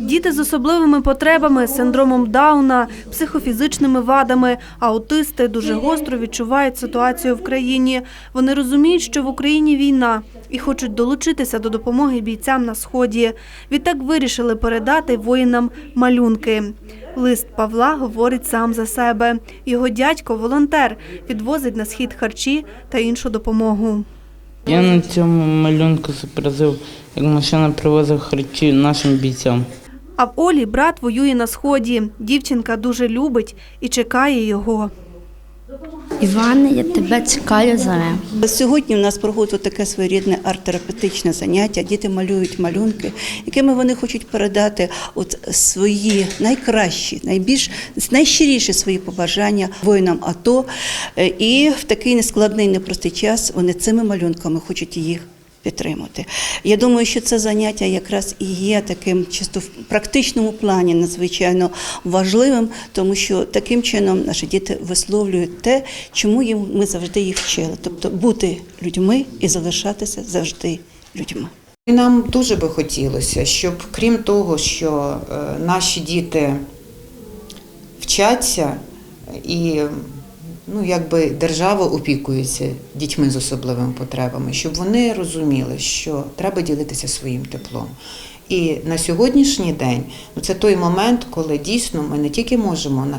Діти з особливими потребами, синдромом Дауна, психофізичними вадами, аутисти дуже гостро відчувають ситуацію в країні. Вони розуміють, що в Україні війна і хочуть долучитися до допомоги бійцям на сході. Відтак вирішили передати воїнам малюнки. Лист Павла говорить сам за себе. Його дядько волонтер відвозить на схід харчі та іншу допомогу. Я на цьому малюнку зобразив, як машина привозить харчі нашим бійцям. А в Олі брат воює на сході. Дівчинка дуже любить і чекає його. Іване, я тебе чекаю за. Сьогодні у нас проходить таке своєрідне арт-терапевтичне заняття. Діти малюють малюнки, якими вони хочуть передати от свої найкращі, найбільш найщиріші свої побажання воїнам АТО. Е, І в такий нескладний, непростий час вони цими малюнками хочуть їх. Підтримати. Я думаю, що це заняття якраз і є таким чисто в практичному плані надзвичайно важливим, тому що таким чином наші діти висловлюють те, чому їм ми завжди їх вчили, тобто бути людьми і залишатися завжди людьми. І Нам дуже би хотілося, щоб крім того, що е, наші діти вчаться і ну, якби держава опікується дітьми з особливими потребами, щоб вони розуміли, що треба ділитися своїм теплом. І на сьогоднішній день ну, це той момент, коли дійсно ми не тільки можемо е,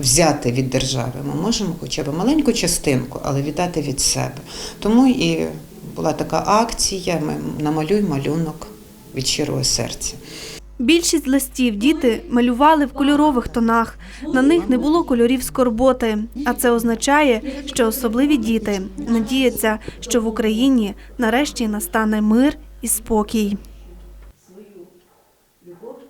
взяти від держави, ми можемо хоча б маленьку частинку, але віддати від себе. Тому і була така акція. Ми намалюй малюнок від щирого серця. Більшість листів діти малювали в кольорових тонах. На них не було кольорів скорботи. А це означає, що особливі діти надіються, що в Україні нарешті настане мир і спокій.